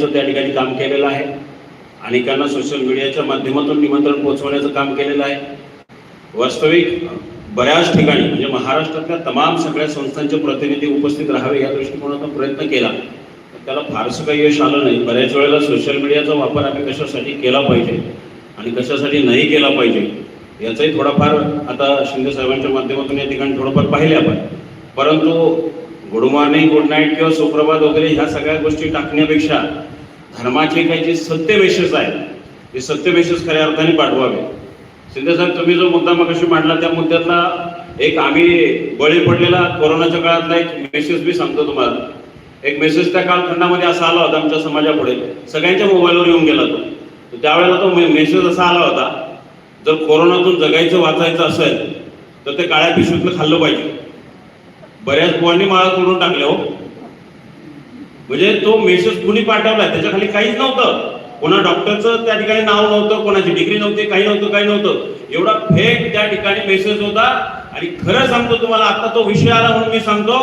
देण्याचं त्या ठिकाणी काम केलेलं आहे. अनेकांना सोशल मीडियाच्या माध्यमातून निमंत्रण पोहोचवण्याचं काम केलेलं आहे. वास्तविक बऱ्याच ठिकाणी म्हणजे महाराष्ट्रातल्या तमाम सगळ्या संस्थांचे प्रतिनिधी उपस्थित राहावे या दृष्टिकोनातून प्रयत्न केला. पण त्याला फारसं काही यश आलं नाही. बऱ्याच वेळेला सोशल मीडियाचा वापर आम्ही कशासाठी केला पाहिजे आणि कशासाठी नाही केला पाहिजे याचाही थोडाफार आता शिंदे साहेबांच्या माध्यमातून या ठिकाणी थोडंफार पाहिले आपण. परंतु गुड मॉर्निंग गुड नाईट किंवा सुप्रभात वगैरे ह्या सगळ्या गोष्टी टाकण्यापेक्षा धर्माचे काही जे सत्य मेसेज आहेत ते सत्य मेसेज खऱ्या अर्थाने पाठवावे. शिंदे साहेब तुम्ही जो मुद्दा मगाशी मांडला त्या मुद्द्यातला एक आम्ही बळी पडलेला कोरोनाच्या काळातला एक मेसेज मी सांगतो तुम्हाला. एक मेसेज त्या कालखंडामध्ये असा आला होता आमच्या समाजापुढे. सगळ्यांच्या मोबाईलवर येऊन गेला तो. त्यावेळेला तो मेसेज असा आला होता जर कोरोनातून जगायचं वाचायचं असेल तर ते काळ्या पिशवीतलं खाल्लं पाहिजे. बऱ्याच बुवांनी माळा करून टाकल्या हो. म्हणजे तो मेसेज कुणी पाठवला त्याच्याखाली काहीच नव्हतं. कोणा डॉक्टरचं त्या ठिकाणी नाव नव्हतं कोणाची डिग्री नव्हती काही नव्हतं काही नव्हतं. एवढा फेक त्या ठिकाणी मेसेज होता. आणि खरं सांगतो तुम्हाला आता तो विषय आला म्हणून मी सांगतो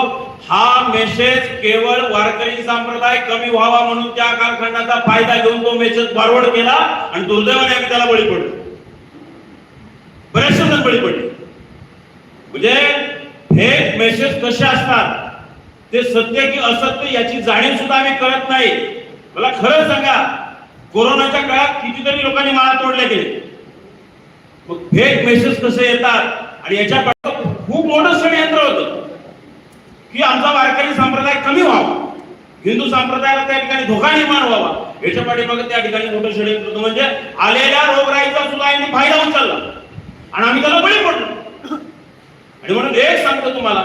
हा मेसेज केवळ वारकरी संप्रदाय कमी व्हावा म्हणून त्या कालखंडाचा फायदा घेऊन तो मेसेज फॉरवर्ड केला आणि दुर्दैवाने आम्ही त्याला बळी पडलो. बरेचसे जण बळी पडले. म्हणजे हे मेसेज कसे असतात? ते सत्य की असत्य याची जाणीव सुद्धा आम्ही करत नाही. मला खरं सांगा कोरोनाच्या काळात कितीतरी लोकांनी माळा तोडल्या गेले. मग फेक मेसेज कसे येतात? आणि याच्या खूप मोठं षडयंत्र होतं. की आमचा वारकरी संप्रदाय कमी व्हावा. हिंदू संप्रदायाला त्या ठिकाणी धोका निर्माण व्हावा. याच्या पाठीमागे त्या ठिकाणी मोठं षडयंत्र होतं. म्हणजे आलेल्या रोगराईचा सुद्धा यांनी फायदा उचलला. आणि आम्ही त्याला बळी पडलो. आणि म्हणून हे सांगतो तुम्हाला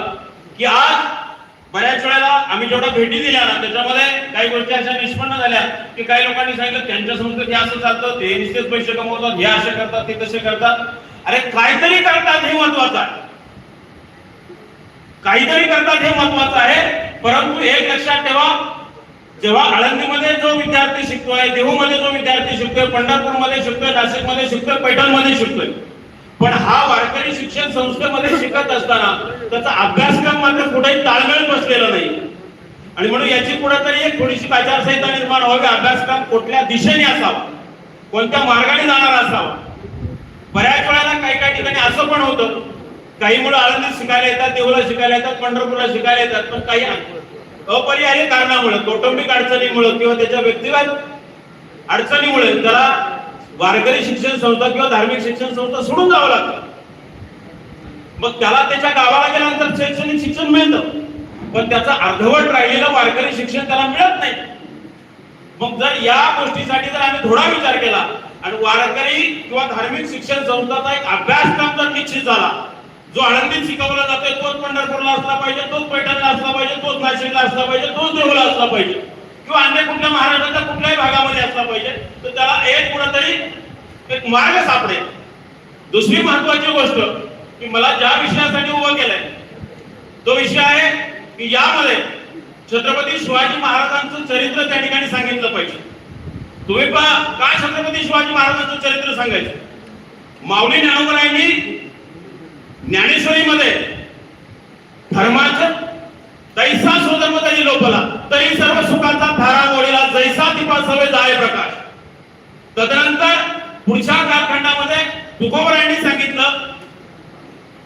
की आज बऱ्याच वेळेला आम्ही जेवढ्या भेटी दिल्या ना त्याच्यामध्ये काही गोष्टी अशा निष्पन्न झाल्या की काही लोकांनी सांगितलं त्यांच्या संस्थेत हे असं चालतं ते निश्चित पैसे कमवतात हे असे करतात ते तसे करतात. अरे काहीतरी करतात हे महत्वाचं आहे. काहीतरी करतात हे महत्वाचं आहे परंतु एक लक्षात ठेवा जेव्हा आळंदीमध्ये जो विद्यार्थी शिकतोय देहूमध्ये जो विद्यार्थी शिकतोय पंढरपूरमध्ये शिकतोय नाशिकमध्ये शिकतोय पैठणमध्ये शिकतोय पण हा वारकरी शिक्षण संस्थेमध्ये शिकत असताना त्याचा अभ्यासक्रम मात्र कुठेही ताळमेळ बसलेला नाही. आणि म्हणून याची कुठेतरी एक थोडीशी आचारसंहिता निर्माण व्हावी अभ्यासक्रम कुठल्या दिशेने असावा कोणत्या मार्गाने जाणार असावा. बऱ्याच वेळेला काही काही ठिकाणी असं पण होतं काही मुलं आळंदीत शिकायला येतात देऊला शिकायला येतात पंढरपूरला शिकायला येतात पण काही अपरिहार्य कारणामुळे कौटुंबिक अडचणीमुळे किंवा त्याच्या व्यक्तिगत अडचणीमुळे त्याला वारकरी शिक्षण संस्था किंवा धार्मिक शिक्षण संस्था सोडून जावं लागतं. मग त्याला त्याच्या गावाला गेल्यानंतर शैक्षणिक शिक्षण मिळतं. पण त्याचा अर्धवट राहिलेलं वारकरी शिक्षण त्याला मिळत नाही. मग जर या गोष्टीसाठी जर आम्ही थोडा विचार केला आणि वारकरी किंवा धार्मिक शिक्षण संस्थाचा एक अभ्यासक्रम जर निश्चित झाला जो आळंदीत शिकवला जातोय तोच पंढरपूरला असला पाहिजे तोच पैठणला असला पाहिजे तोच नाशिकला असला पाहिजे तोच देवला असला पाहिजे. किंवा अन्य कुठल्या महाराष्ट्राच्या कुठल्याही भागामध्ये असला पाहिजे तर त्याला एक कुठेतरी एक मार्ग सापडेल. दुसरी महत्वाची गोष्ट की मला ज्या विषयासाठी उभं केलंय तो विषय आहे की यामध्ये छत्रपती शिवाजी महाराजांचं चरित्र त्या ठिकाणी सांगितलं पाहिजे. तुम्ही पहा काय छत्रपती शिवाजी महाराजांचं चरित्र सांगायचं? माऊली ज्ञानोबरायांनी ज्ञानेश्वरीमध्ये धर्माचं तैसा स्वधर्म तरी लोपला तरी सर्व सुखाचा थारा गोळीला जैसा दीपा सवे जाय प्रकाश. तदनंतर पुढच्या कालखंडामध्ये तुकोबरायांनी सांगितलं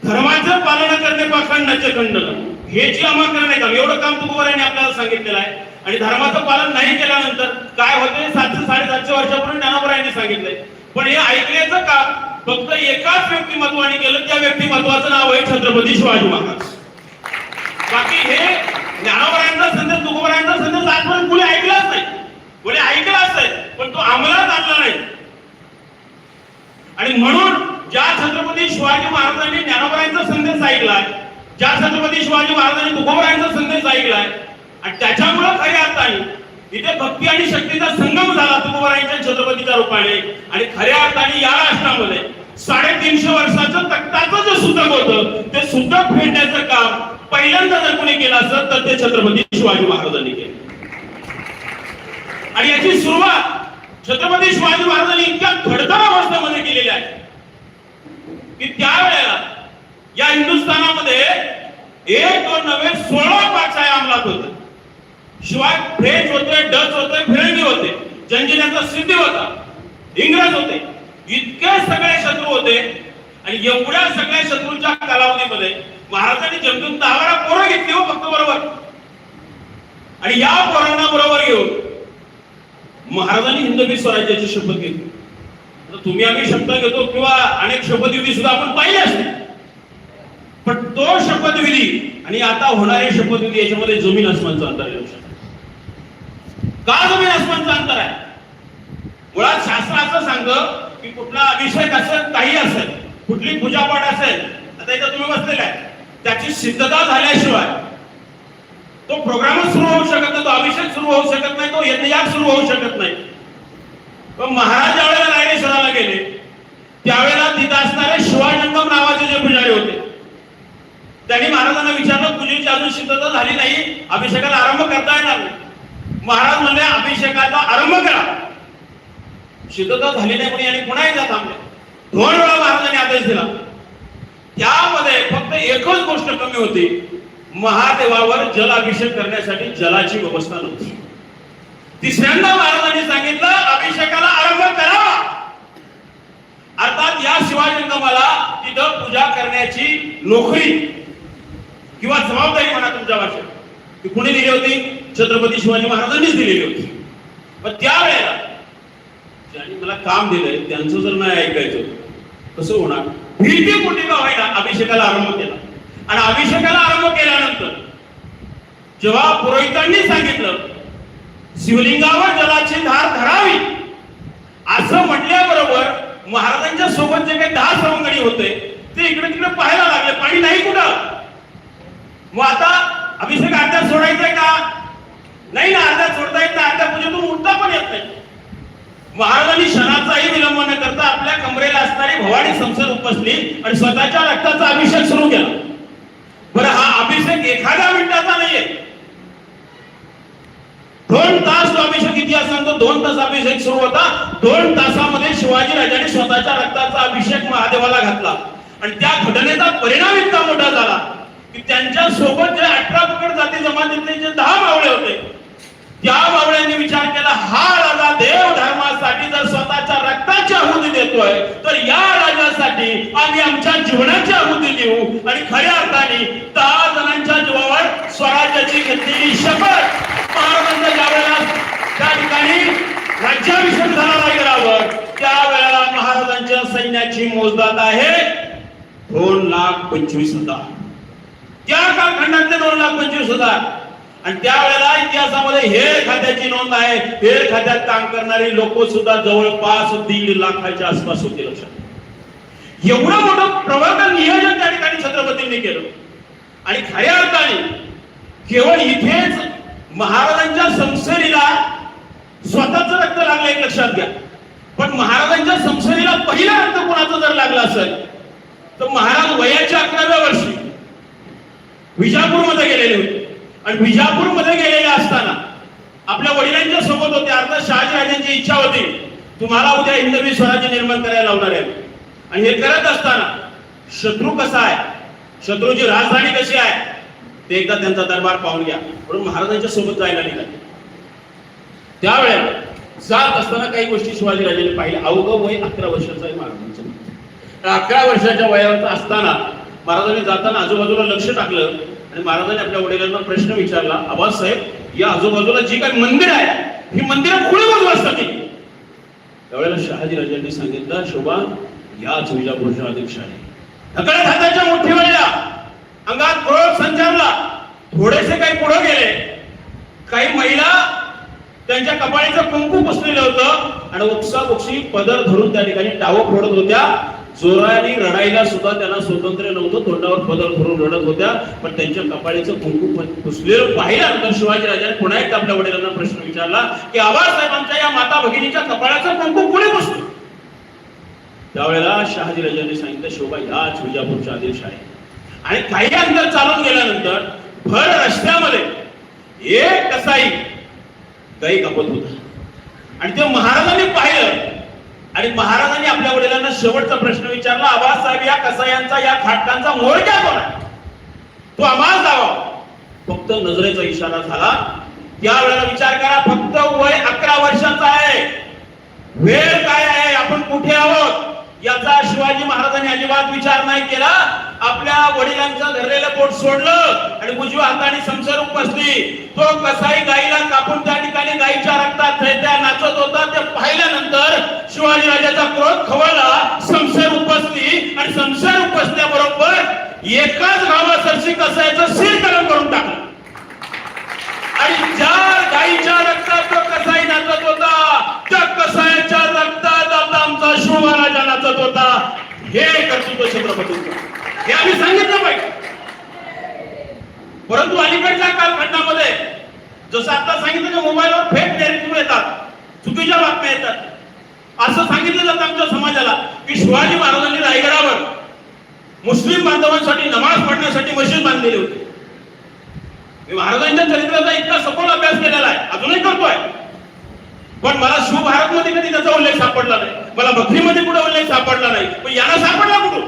धर्माचं पालन करणे पाखंडाचे खंडन हे जी अमल करणे काम एवढं काम तुकोबरायांनी आपल्याला सांगितलेलं आहे. आणि धर्माचं पालन नाही केल्यानंतर काय होते? सातशे साडेसातशे वर्षापूर्वी ज्ञानोबरायांनी सांगितलंय. पण हे ऐकण्याचं काम फक्त एकाच व्यक्तिमत्वाने केलं त्या व्यक्तिमत्वाचं नाव आहे छत्रपती शिवाजी महाराज. बाकी हे ज्ञानोबरायांचा संदेश तुकोबरायांचा संदेश आजपर्यंत कुणी ऐकलाच नाही. कोणी ऐकलाच नाही पण तो अंमलात आणला नाही. आणि म्हणून ज्या छत्रपती शिवाजी महाराजांनी ज्ञानोबरायांचा संदेश ऐकलाय ज्या छत्रपती शिवाजी महाराजांनी तुकोबरायांचा संदेश ऐकलाय आणि त्याच्यामुळे खऱ्या अर्थाने इथे भक्ती आणि शक्तीचा संगम झाला तुकोबरायांच्या छत्रपतीच्या रूपाने. आणि खऱ्या अर्थाने या राष्ट्रामध्ये साडेतीनशे वर्षाचं तक्ताचं जे सुतक होतं ते सुतक फेडण्याचं काम पहिल्यांदा जर कोणी केला असत तर ते छत्रपती शिवाजी महाराजांनी केले. आणि याची सुरुवात छत्रपती शिवाजी महाराजांनी इतक्या खडतर अवस्थेमध्ये केलेली आहे की त्यावेळेला या हिंदुस्थानामध्ये एक दोन नव्हे सोळा पाचशाही अंमलात होत. शिवाय फ्रेंच होते डच होते फिरंगी होते. जंजिऱ्याचा सिद्धी होता. इंग्रज होते. इतके सगळे शत्रू होते. आणि एवढ्या सगळ्या शत्रूच्या कालावधीमध्ये महाराजांनी जनतून दहा बारा पोरं घेतली हो फक्त बरोबर. आणि या पोरांना बरोबर घेऊन महाराजांनी हिंदवी स्वराज्याची शपथ घेतली. तुम्ही आम्ही शपथ घेतो किंवा अनेक शपथविधी सुद्धा आपण पाहिले असते. पण तो शपथविधी आणि आता होणारी शपथविधी याच्यामध्ये जमीन आसमानचं अंतर येऊ शकतं का जमीन आसमानचं अंतर आहे? मुळात शास्त्र असं सांगतं की कुठला अभिषेक असेल काही असेल कुठली पूजापाठ असेल आता इथं तुम्ही बसलेला आहे त्याची सिद्धता झाल्याशिवाय तो प्रोग्रामच सुरू होऊ शकत नाही तो अभिषेक सुरू होऊ शकत नाही तो यज्ञयाग सुरू होऊ शकत नाही. महाराज ज्यावेळेला रायडेश्वराला गेले त्यावेळेला तिथं असणारे शिवाजंगम नावाचे जे पुजारी होते त्यांनी महाराजांना विचारलं पूजेची अजून सिद्धता झाली नाही अभिषेकाला आरंभ करता येणार नाही. महाराज म्हणले अभिषेकाचा आरंभ करा. सिद्धता झाली नाही म्हणून आणि पुन्हा एकदा थांबले. दोन वेळा महाराजांनी आदेश दिला. त्यामध्ये फक्त एकच गोष्ट कमी होती. महादेवावर जल अभिषेक करण्यासाठी जलाची व्यवस्था नव्हती. तिसऱ्यांदा महाराजांनी सांगितलं अभिषेकाला आरंभ करावा अर्थात या शिवाजंगमाला तिथं पूजा करण्याची नोकरी किंवा जबाबदारी म्हणा तुमच्या भाषेत. ती कुणी दिली होती? छत्रपती शिवाजी महाराजांनीच दिलेली होती. पण त्यावेळेला ज्यांनी मला काम दिलंय त्यांचं जर नाही ऐकायचं कसं होणार? भीती कुठे व्हायला होईना अभिषेकाला आरंभ केला. आणि अभिषेकाला आरंभ केल्यानंतर जेव्हा पुरोहितांनी सांगितलं शिवलिंगावर जलाची धार धरावी. असं म्हटल्याबरोबर महाराजांच्या सोबत जे काही दहा सवंगडी होते ते इकडे तिकडे पाहायला लागले. पाणी नाही कुठं? मग आता अभिषेक अर्ध्यात सोडायचंय का? नाही ना अर्ध्यात सोडता येत ना अर्ध्या पूजेतून उठता पण येत नाही. महाराजांनी क्षणाचाही विलंब न करता आपल्या कमरेला असणारी भवानी संसद उपसली आणि स्वतःच्या रक्ताचा अभिषेक सुरू केला. बरं हा अभिषेक एखाद्या मिनिटाचा नाहीये. दोन तास तो अभिषेक इतिहास सांगतो दोन तास अभिषेक सुरू होता. दोन तासामध्ये शिवाजी राजाने स्वतःच्या रक्ताचा अभिषेक महादेवाला घातला. आणि त्या घटनेचा परिणाम इतका मोठा झाला की त्यांच्यासोबत जे अठरा पकड जाती जमातीतले जे दहा मावळे होते त्या बावळ्यांनी विचार केला हा राजा देव धर्मासाठी जर स्वतःच्या रक्ताची आहुती देतोय तर या राजासाठी आम्ही आमच्या जीवनाची आहुती देऊ. आणि खऱ्या अर्थाने दहा जणांच्या जीवावर स्वराज्याची घेतलेली शपथ महाराजांचा ज्या वेळेला त्या ठिकाणी राज्याभिषेक झाला रायगडावर त्यावेळेला महाराजांच्या सैन्याची मोजदात आहे दोन लाख पंचवीस हजार. त्या कालखंडातले दोन लाख पंचवीस हजार. आणि त्यावेळेला इतिहासामध्ये हे खात्याची नोंद आहे. हे खात्यात काम करणारी लोक सुद्धा जवळपास दीड लाखाच्या आसपास होते लक्षात. एवढं मोठं प्रवर्तन नियोजन त्या ठिकाणी छत्रपतींनी केलं. आणि खऱ्या अर्थाने केवळ इथेच महाराजांच्या संसरीला स्वतःच रक्त लागलं एक लक्षात घ्या. पण महाराजांच्या संसरीला पहिला रक्त कोणाचं जर लागलं असेल तर महाराज वयाच्या अकराव्या वर्षी विजापूरमध्ये गेलेले होते. आणि विजापूरमध्ये गेलेले असताना आपल्या वडिलांच्या सोबत होते. अर्थात शहाजीराजांची इच्छा होती तुम्हाला उद्या हिंदवी स्वराज्य निर्माण करायला लावणार आहे आणि हे करत असताना शत्रू कसा आहे? शत्रूची राजधानी कशी आहे? ते एकदा त्यांचा दरबार पाहून घ्या. म्हणून महाराजांच्या सोबत जायला निघाले. त्यावेळेला जात असताना काही गोष्टी शिवाजीराजांनी पाहिल्या. अवघं वय अकरा वर्षाचा आहे महाराजांचं. अकरा वर्षाच्या वयावर असताना महाराजांनी जाताना आजूबाजूला लक्ष टाकलं. आणि महाराजांनी आपल्या वडिलांना प्रश्न विचारला आबाज साहेब या आजूबाजूला जी काही मंदिर आहे ही मंदिरं कुणी बाजू असतात? त्यावेळेला शहाजी राजांनी सांगितलं शोभा याच विजापूरच्या अध्यक्षाने. आहे हाताच्या मोठी मुठीवरल्या अंगात प्रयोग संचारला. थोडेसे काही पुढे गेले. काही महिला त्यांच्या कपाळीचं कुंकू पुसलेलं होतं आणि उपसा उपशी पदर धरून त्या ठिकाणी टावं फोडत होत्या. जोराने रडायला सुद्धा त्यांना स्वातंत्र्य नव्हतं. तोंडावर पदर करून रडत होत्या. पण त्यांच्या कपाळीचं कुंकू प- पुसलेलं पाहिल्यानंतर शिवाजी राजाने पुन्हा एकदा आपल्या वडिलांना प्रश्न विचारला की आवाज साहेबांच्या या माता भगिनीच्या कपाळाचं कुंकू कोणी पुसलं? त्यावेळेला शहाजी राजाने सांगितलं शोभा याच विजापूरचा आदेश आहे आणि काही अंतर चालून गेल्यानंतर भर रस्त्यामध्ये एक कसाई गाई कापत होता. आणि ते महाराजांनी पाहिलं आणि महाराजांनी आपल्या वडिलांना शेवटचा प्रश्न विचारला आवाज साहेब या कसायांचा या खाटकांचा मोडक्या कोण तो आम्हाला जावा फक्त नजरेचा इशारा झाला. त्यावेळेला विचार करा फक्त वय अकरा वर्षाचा आहे. वेळ काय आहे? आपण कुठे आहोत? याचा शिवाजी महाराजांनी अजिबात विचार नाही केला. आपल्या वडिलांचं धरलेलं पोट सोडलं आणि उजव्या हाताने संसारूप बसली. तो कसाई गाईला कापून त्या ठिकाणी गाईच्या रक्तात थैत्या नाचत होता. ते पाहिल्यानंतर शिवाजी राजाचा क्रोध खवळला. संसार उपसली आणि संसार उपसल्याबरोबर एकाच गावासरशी कसायचं सीलकरण करून टाकलं. आणि ज्या गाईच्या रक्तात कसाई नाचत होता. त्या कसायाच्या रक्तात आता आमचा शिवमहाराजा नाचत होता. हे कर्तृत्व छत्रपतींचं हे आम्ही सांगितलं पाहिजे परंतु अलीकडच्या कालखंडामध्ये जसं आता सांगितलं की मोबाईलवर फेक नॅरेटिव्ह येतात चुकीच्या बातम्या येतात. असं सांगितलं जातं आमच्या समाजाला की शिवाजी महाराजांनी रायगडावर मुस्लिम बांधवांसाठी नमाज पडण्यासाठी मशीद बांधलेली होती. मी महाराजांच्या चरित्राचा इतका सखोल अभ्यास केलेला आहे. अजूनही करतोय. पण मला शिवभारत मध्ये कधी त्याचा उल्लेख सापडला नाही. मला बकरीमध्ये कुठे उल्लेख सापडला नाही. पण यांना सापडला कुठून?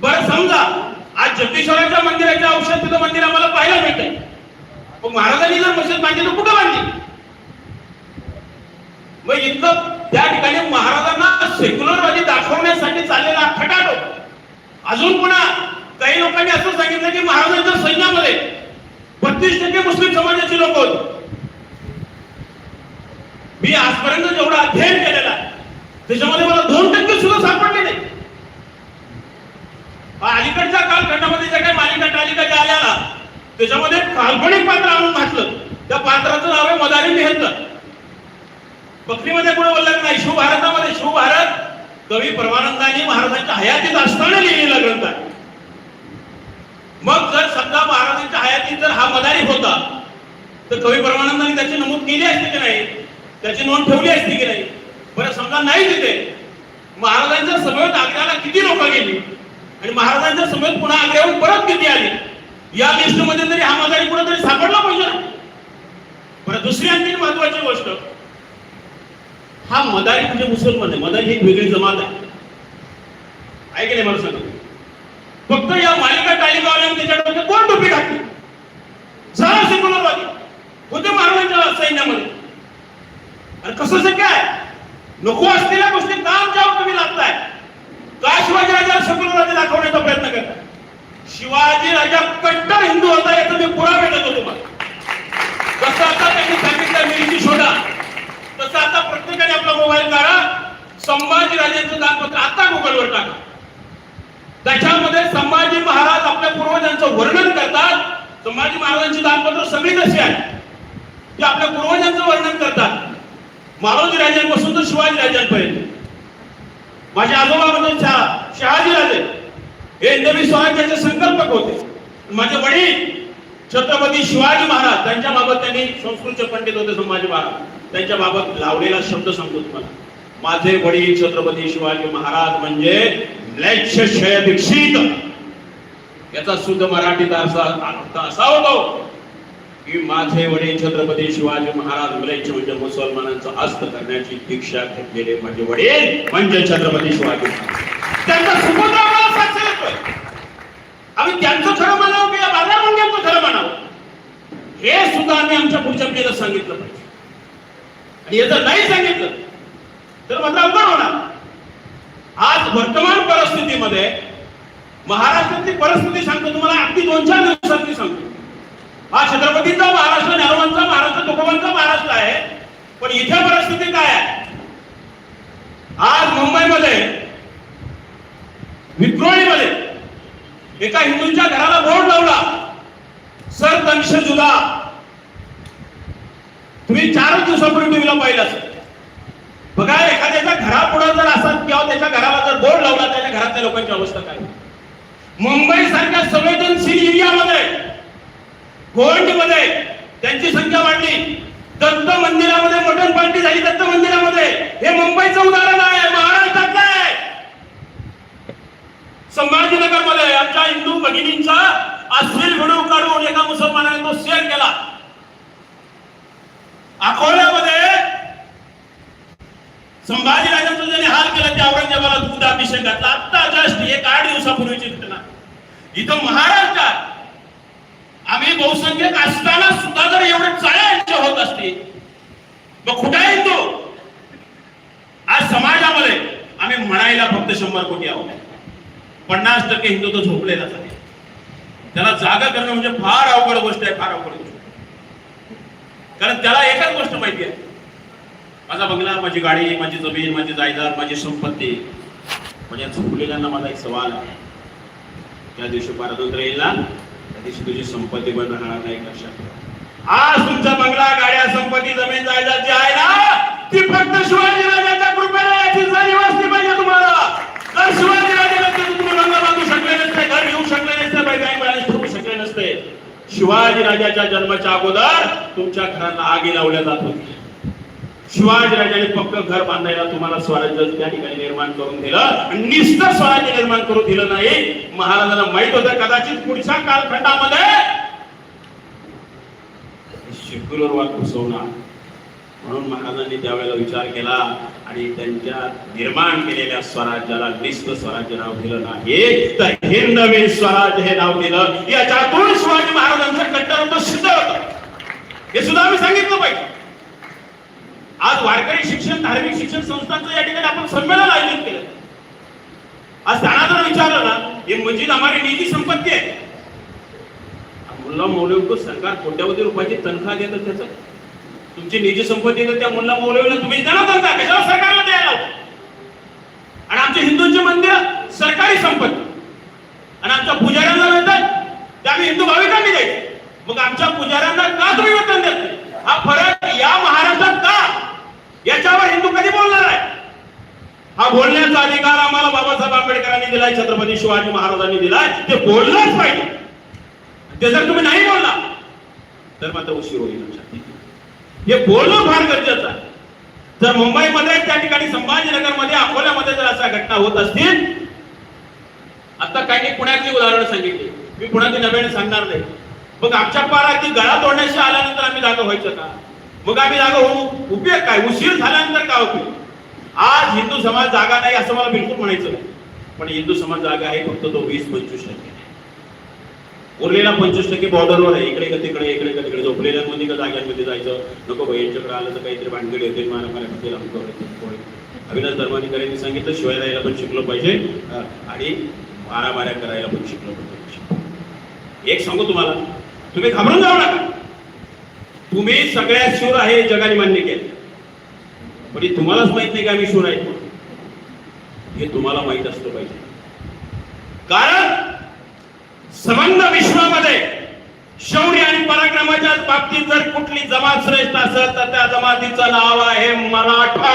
बरं समजा आज जगदीश्वराच्या मंदिराच्या औषध तिथं मंदिर आम्हाला पाहायला मिळते पण महाराजांनी जर मशीद बांधली तर कुठं बांधली? मग इतकं त्या ठिकाणी महाराजांना सेक्युलरवादी दाखवण्यासाठी चाललेला खटाटो. अजून पुन्हा काही लोकांनी असं सांगितलं की महाराजांच्या सैन्यामध्ये बत्तीस टक्के मुस्लिम समाजाचे लोक होते. मी आजपर्यंत जेवढा अध्ययन केलेला आहे त्याच्यामध्ये मला दोन टक्के सुद्धा सापडले नाही. अलीकडच्या कालखंडामध्ये ज्या काही मालिका टालिका ज्या आल्या ना त्याच्यामध्ये काल्पनिक पात्र आणून घातलं. त्या पात्राचं नाव आहे मदारी मेहता. बकरीमध्ये कुठे बोललं नाही शिवभारतामध्ये शिवभारत कवी परमानंदांनी महाराजांच्या हयातीत असताना लिहिलेला ग्रंथ आहे. मग जर समजा महाराजांच्या हयातीत जर हा मदारी होता तर कवी परमानंदांनी त्याची नमूद केली असते की नाही? त्याची नोंद ठेवली असती की नाही? बरं समजा नाही तिथे महाराजांच्या समेत आग्र्याला किती लोक गेली? आणि महाराजांच्या समेत पुन्हा आग्र्याहून परत किती आली? या लिस्टमध्ये तरी हा मदारी कुठेतरी सापडला पाहिजे. ना बरं दुसरी आणखी महत्वाची गोष्ट. हा मदारी म्हणजे मुसलमान आहे. मदारी ही एक वेगळी जमात आहे. ऐकले नाही मला सांगा. फक्त या मालिका टाळीगावल्याने त्याच्या म्हणजे डोक्यात कोण टोपी टाकली. सहा सेक्युलरवादी होते महाराजांच्या सैन्यामध्ये. आणि कसं शक्य आहे? नको असलेल्या गोष्टी काम आमच्यावर तुम्ही लागताय. का शिवाजी राजा सेक्युलरवादी दाखवण्याचा प्रयत्न करताय. शिवाजी राजा कट्टर हिंदू होता याचा मी पुरावे देतो तुम्हाला. कसं आता त्यांनी सांगितलं मिरची शोधा तसं आता प्रत्येकाने आपला मोबाईल काढा. संभाजी राजांचं दानपत्र आता गुगलवर टाका. संभाजी महाराज आपल्या पूर्वजांचं वर्णन करतात. संभाजी महाराजांची दानपत्र सगळी कशी आहे? ते आपल्या पूर्वजांचं वर्णन करतात. मारोजी राजांपासून तर शिवाजी राजांपर्यंत. माझे आजोबा शहाजी राजे हे नवी स्वराज्याचे संकल्पक होते. माझे वडील छत्रपती शिवाजी महाराज त्यांच्या बाबत त्यांनी संस्कृतचे पंडित होते संभाजी महाराज. त्यांच्या बाबत लावलेला शब्द सांगतो तुम्हाला. माझे वडील छत्रपती शिवाजी महाराज म्हणजे म्लेच्छ शय दीक्षित. याचा शुद्ध मराठीत असा अर्थ असा होतो की माझे वडील छत्रपती शिवाजी महाराज मुलांचे म्हणजे मुसलमानांचं अस्त करण्याची दीक्षा घेतलेले माझे वडील म्हणजे छत्रपती शिवाजी त्यांचा सुपुत्र आम्हाला साक्ष देतोय. आम्ही त्यांचं खरं म्हणावं किंवा बाजार मंडळाचं खरं म्हणावं? हे सुद्धा आम्ही आमच्या पुढच्या पिढीला सांगितलं पाहिजे. आणि हे जर नाही सांगितलं तर मात्र अवघड होणार. आज वर्तमान परिस्थितीमध्ये महाराष्ट्रातली परिस्थिती सांगतो तुम्हाला अगदी दोन चार दिवसात मी सांगतो. हा छत्रपतींचा महाराष्ट्र नेहरूंचा महाराष्ट्र तुकोबांचा महाराष्ट्र आहे. पण इथे परिस्थिती काय आहे? आज मुंबईमध्ये विक्रोळीमध्ये एका हिंदूंच्या घराला बोर्ड लावला. सर दंश जुदा. तुम्ही चारच दिवसापूर्वी टीव्हीला पाहिलं असेल. बघा एखाद्याच्या घरापुढे जर असत किंवा त्याच्या घराला जर बोर्ड लावला त्याच्या घरातल्या लोकांची अवस्था काय? मुंबई सारख्या संवेदनशील एरियामध्ये मध्ये त्यांची संख्या वाढली. दत्त मंदिरामध्ये मटन पार्टी झाली. दत्त मंदिरामध्ये हे मुंबईचं उदाहरण आहे. महाराष्ट्रात आहे संभाजीनगरमध्ये आमच्या हिंदू भगिनींचा अश्लील व्हिडिओ काढून एका मुसलमानाने तो शेअर केला. अकोल्यामध्ये संभाजी राजांचा ज्याने हाल केला त्या औरंगजेबाला दूध अभिषेक घातला. आत्ता जस्ट एक आठ दिवसापूर्वीची घटना इथं महाराष्ट्रात आम्ही बहुसंख्यक असताना सुद्धा जर एवढे चाळ्या होत असते मग कुठे येतो आज समाजामध्ये आम्ही म्हणायला फक्त शंभर कोटी आहोत. पन्नास टक्के हिंदू तर झोपलेला जातात त्याला जागा करणं म्हणजे फार अवघड गोष्ट आहे फार अवघड गोष्ट. कारण त्याला एकच गोष्ट माहिती आहे. माझा बंगला माझी गाडी माझी जमीन माझी जायदाद माझी संपत्ती. म्हणजे झोपलेल्यांना माझा एक सवाल आहे. त्या दिवशी पारतंत्र्य येईल ना त्या दिवशी तुझी संपत्ती बंद राहणार नाही लक्षात ठेवा. आज तुमचा बंगला गाड्या संपत्ती जमीन जायदाद जी आहे ना ती फक्त शिवाजी राजाच्या कृपेला याची जाणीव असली पाहिजे तुम्हाला. तर शिवाजी राजाला तुम्ही बांधू शकले नसते घर घेऊ शकले नसते बाई बँक बॅलन्स शकले नसते. शिवाजी राजाच्या जन्माच्या अगोदर तुमच्या घरांना आगी लावल्या जात होती. शिवाजीराजाने पक्क घर बांधायला तुम्हाला स्वराज्य त्या ठिकाणी निर्माण करून दिलं. आणि निस्त स्वराज्य निर्माण करून दिलं नाही. महाराजांना माहीत होतं कदाचित पुढच्या कालखंडामध्ये सेक्युलर वाद घुसवणार म्हणून महाराजांनी त्यावेळेला विचार केला आणि त्यांच्या निर्माण केलेल्या स्वराज्याला निस्त स्वराज्य नाव दिलं नाही. तर हे नवीन स्वराज्य हे नाव दिलं. याच्यातून शिवाजी महाराजांचं कट्टर सिद्ध होत. हे सुद्धा आम्ही सांगितलं पाहिजे. आज वारकरी शिक्षण धार्मिक शिक्षण संस्थांचं या ठिकाणी आपण संमेलन आयोजित केलं. आज त्यांना जर विचारलं ना हे मस्जिद आम्हाला निजी संपत्ती आहे. मुल्ला मौलवी सरकार कोट्यावधी रुपयाची तनखा देतं त्याचं? तुमची निजी संपत्ती तर त्या मुल्ला मौलवीला तुम्ही देणार तनखा कशाला सरकारला द्यायला आणि आमचे हिंदूंचे मंदिर सरकारी संपत्ती. आणि आमच्या पुजाऱ्यांना मिळतात ते आम्ही हिंदू भाविकांनी द्यायचे. मग आमच्या पुजाऱ्यांना का तुम्ही वेतन देत हा फरक या महाराष्ट्रात का याच्यावर हिंदू कधी बोलणार आहे? हा बोलण्याचा अधिकार आम्हाला बाबासाहेब आंबेडकरांनी दिलाय छत्रपती शिवाजी महाराजांनी दिलाय. ते बोललंच पाहिजे. ते जर तुम्ही नाही बोलला तर मात्र उशीर होईल लक्षात हे बोलणं फार गरजेचं आहे. जर मुंबईमध्ये त्या ठिकाणी संभाजीनगरमध्ये अकोल्यामध्ये जर अशा घटना होत असतील आता काही पुण्यातली उदाहरण सांगितली. मी पुण्यातली नव्याने सांगणार नाही. मग आमच्या पार ती गळा तोडण्याशी आल्यानंतर आम्ही जागा व्हायचं का? मग आम्ही जागा होऊ. उपयोग काय? उशीर झाल्यानंतर काय उपयोग? आज हिंदू समाज जागा नाही असं मला बिलकुल म्हणायचं नाही. पण हिंदू समाज जागा आहे फक्त तो वीस पंचवीस टक्के उरलेला पंचवीस टक्के बॉर्डरवर आहे. इकडे का तिकडे इकडे का तिकडे. झोपलेल्यांमध्ये का जाग्यांमध्ये जायचं? नको भाई यांच्याकडे आलं तर काहीतरी भांडगड येते मारा मारा खातील अमुक होईल, अविनाश सांगितलं शिवाय राहायला पण शिकलो पाहिजे. आणि मारा माऱ्या करायला पण शिकलो पाहिजे. एक सांगू तुम्हाला. तुम्ही घाबरून जाऊ नका. तुम्ही सगळ्यात शूर आहे जगाने मान्य केलं. पण हे तुम्हालाच माहीत नाही का आम्ही शूर आहे? हे तुम्हाला माहीत असलं पाहिजे. कारण संबंध विश्वामध्ये शौर्य आणि पराक्रमाच्या बाबतीत जर कुठली जमात श्रेष्ठ असेल तर त्या जमातीचं नाव आहे मराठा.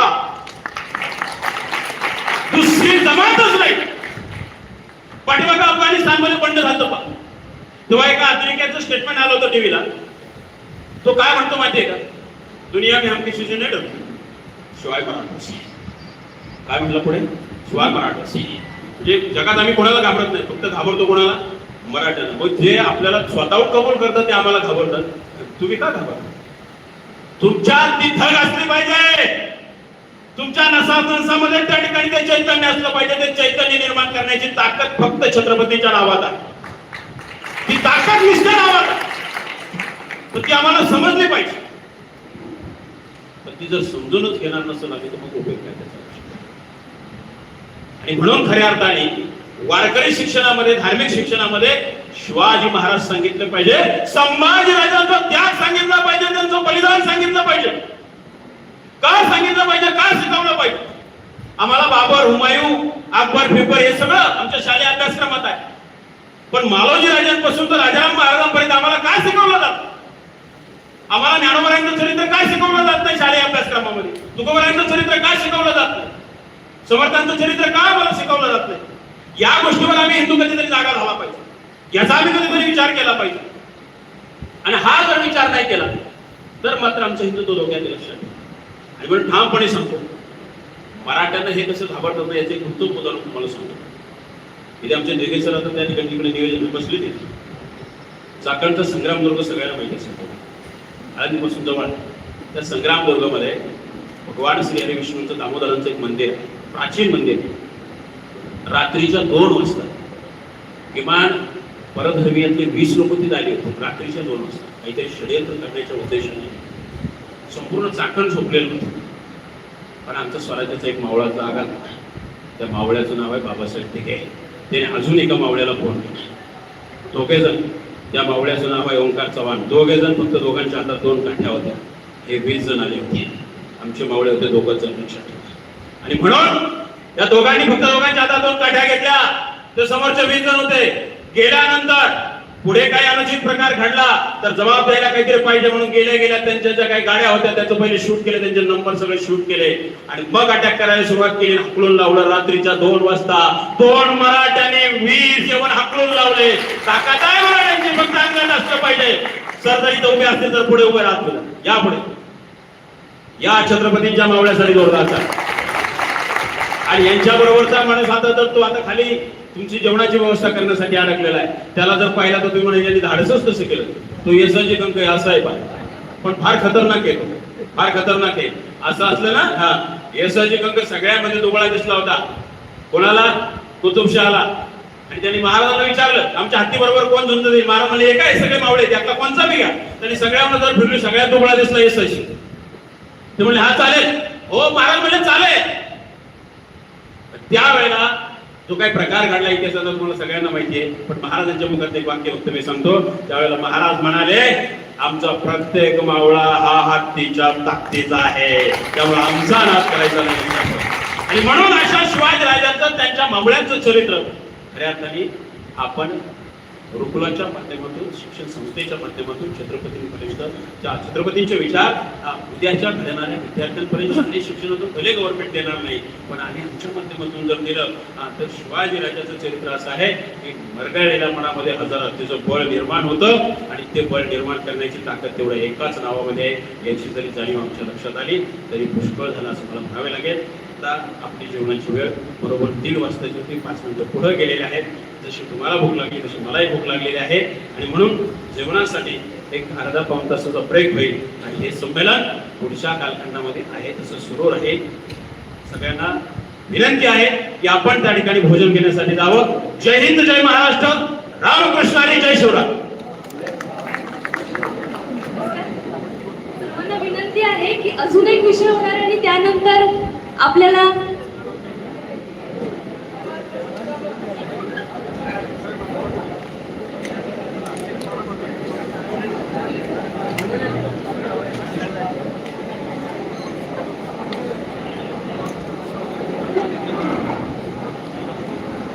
दुसरी जमातच नाही. पाठीमागं अफगाणिस्तानमध्ये बंड झालं पा तेव्हा एका अतिरेक्याचं स्टेटमेंट आलं होतं टीव्हीला तो काय म्हणतो माहितीये का? दुनिया में हम किसी से नहीं डरते। शिवाय मराठा काय म्हटलं पुढे? शिवाय मराठा म्हणजे जगात आम्ही कोणाला घाबरत नाही फक्त घाबरतो कोणाला? मराठ्याला मग जे आपल्याला स्वतःहून कबूल करतात ते आम्हाला घाबरतात. तुम्ही का घाबरता? तुमच्यात ती थग असली पाहिजे! तुमच्या नसामध्ये त्या ठिकाणी ते चैतन्य असलं पाहिजे. ते चैतन्य निर्माण करण्याची ताकद फक्त छत्रपतीच्या नावात आहे. ती ताकद निष्ठा नावात आहे. तर ती आम्हाला समजली पाहिजे. पण ती जर समजूनच घेणार नसेल आम्ही तर मग उपयोग काय त्याचा. आणि म्हणून खऱ्या अर्थाने वारकरी शिक्षणामध्ये धार्मिक शिक्षणामध्ये शिवाजी महाराज सांगितलं पाहिजे. संभाजी राजांचा त्याग सांगितला पाहिजे त्यांचं बलिदान सांगितलं पाहिजे. काय सांगितलं पाहिजे? काय शिकवलं पाहिजे? आम्हाला बाबर हुमायू अकबर फिबर हे सगळं आमच्या शालेय अभ्यासक्रमात आहे. पण मालोजी राजांपासून तर राजाराम महाराजांपर्यंत आम्हाला काय शिकवलं जातं? आम्हाला ज्ञानोबरायांचं चरित्र काय शिकवलं जात नाही शालेय अभ्यासक्रमामध्ये? तुकोबरायांचं चरित्र काय शिकवलं जात नाही? समर्थांचं चरित्र काय मला शिकवलं जात नाही? या गोष्टीवर आम्ही हिंदू कधीतरी जागा झाला पाहिजे. याचा आम्ही कधीतरी विचार केला पाहिजे. आणि हा जर विचार नाही केला तर मात्र आमचं हिंदुत्व धोक्यात लक्षात आणि म्हणून ठामपणे सांगतो मराठ्यांना हे कसं घाबरत होतं याचे एक उत्तम उदाहरण तुम्हाला सांगतो. इथे आमचे दिघे सर त्या ठिकाणी तिकडे नियोजन बसले ते चाकणचा संग्राम दुर्ग सगळ्यांना माहिती असेल आळंदीपासून जवळ त्या संग्राम दुर्गामध्ये भगवान श्री हरी विष्णूंचं दामोदरांचं एक मंदिर आहे. प्राचीन मंदिर आहे. रात्रीच्या दोन वाजता किमान परधर्मीयातले वीस लोक तिथे आले होते. रात्रीच्या दोन वाजता. काहीतरी षडयंत्र करण्याच्या उद्देशाने. संपूर्ण चाकण झोपलेलं होतं. पण आमचा स्वराज्याचा एक मावळा जागा त्या मावळ्याचं नाव आहे बाबासाहेब टिके त्याने अजून एका मावळ्याला फोन केला. दोघे जण त्या मावळ्याचं नाव आहे ओंकार चव्हाण. दोघे जण फक्त दोघांच्या हातात दोन काठ्या होत्या. हे वीस जण आले होते. आमचे मावळे होते दोघंच जण लक्षात आणि म्हणून या दोघांनी फक्त दोघांच्या हातात दोन काठ्या घेतल्या. तर समोरचे वीस जण होते. गेल्यानंतर पुढे काही अनुचित प्रकार घडला तर जबाब द्यायला काहीतरी पाहिजे म्हणून गेल्या गेल्या त्यांच्या ज्या काही गाड्या होत्या त्याचं पहिले शूट केले त्यांचे नंबर सगळे शूट केले. आणि मग अटॅक करायला सुरुवात केली हकलून लावलं. रात्रीच्या दोन वाजता दोन मराठ्याने वीस जेवण हकलून लावले. ताकद आहे मराठ्यांची फक्त अंगात असलं पाहिजे. सर जरी उभे असते तर पुढे उभे राहत या पुढे. या छत्रपतींच्या मावळ्यासाठी जोरदार आणि यांच्या बरोबरचा माणूस आता तर तो आता खाली तुमची जेवणाची व्यवस्था करण्यासाठी अडकलेला आहे. त्याला जर पाहिला तर तुम्ही म्हणजे यांनी धाडसच तसं केलं. तो येसाची कंक असा आहे पण फार खतरनाक आहे तो. फार खतरनाक आहे. असं असलं ना हा येसाची कंक सगळ्यामध्ये दुबळा दिसला होता. कोणाला? कुतुबशहाला. आणि त्यांनी महाराजांना विचारलं आमच्या हत्ती बरोबर कोण झुंज देईल? महाराज म्हणजे एका सगळे मावळे त्यातला कोणचा बी घ्या. त्यांनी सगळ्यांना जर फिरली सगळ्यात दुबळा दिसला येसाशी ते म्हणले हा चालेल. हो महाराज म्हणजे चालेल. त्यावेळेला जो काही प्रकार घडला इतिहासाचा तुम्हाला सगळ्यांना माहिती आहे. पण महाराजांच्या मुखात एक वाक्य फक्त मी सांगतो. त्यावेळेला महाराज म्हणाले आमचा प्रत्येक मावळा हा हत्तीच्या ताकदीचा आहे. त्यामुळे आमचा नाश करायचा नाही. आणि म्हणून अशा शिवाजी राजांचं त्यांच्या मावळ्यांचं चरित्र. खऱ्या अर्थाने आपण गुरुकुलाच्या माध्यमातून शिक्षण संस्थेच्या माध्यमातून छत्रपतींपर्यंत त्या छत्रपतींचे विचार उद्याच्या घडणाऱ्या विद्यार्थ्यांपर्यंत शालेय शिक्षणातून भले गव्हर्नमेंट देणार नाही पण आम्ही आमच्या माध्यमातून जर दिलं तर शिवाजी राजाचं चरित्र असं आहे की मरगळलेल्या मनामध्ये हजार हत्तीचं बळ निर्माण होतं आणि ते बळ निर्माण करण्याची ताकद तेवढ्या एकाच नावामध्ये आहे. याची जरी जाणीव आमच्या लक्षात आली तरी पुष्कळ झालं असं मला म्हणावे लागेल. आता आपली जेवणाची वेळ बरोबर दीड वाजताची होती पाच मिनटं पुढं गेलेले आहेत. जशी तुम्हाला भूक लागली तशी मलाही भूक लागलेली आहे. आणि म्हणून जेवणासाठी एक अर्धा पाऊन तासाचा ब्रेक होईल. आणि हे संमेलन पुढच्या कालखंडामध्ये आहे तसं सुरू राहील. सगळ्यांना विनंती आहे की आपण त्या ठिकाणी भोजन घेण्यासाठी जावं. जय हिंद जय महाराष्ट्र. रामकृष्ण आणि जय शिवराम विनंती आहे की अजून एक विषय होणार आणि त्यानंतर आपल्याला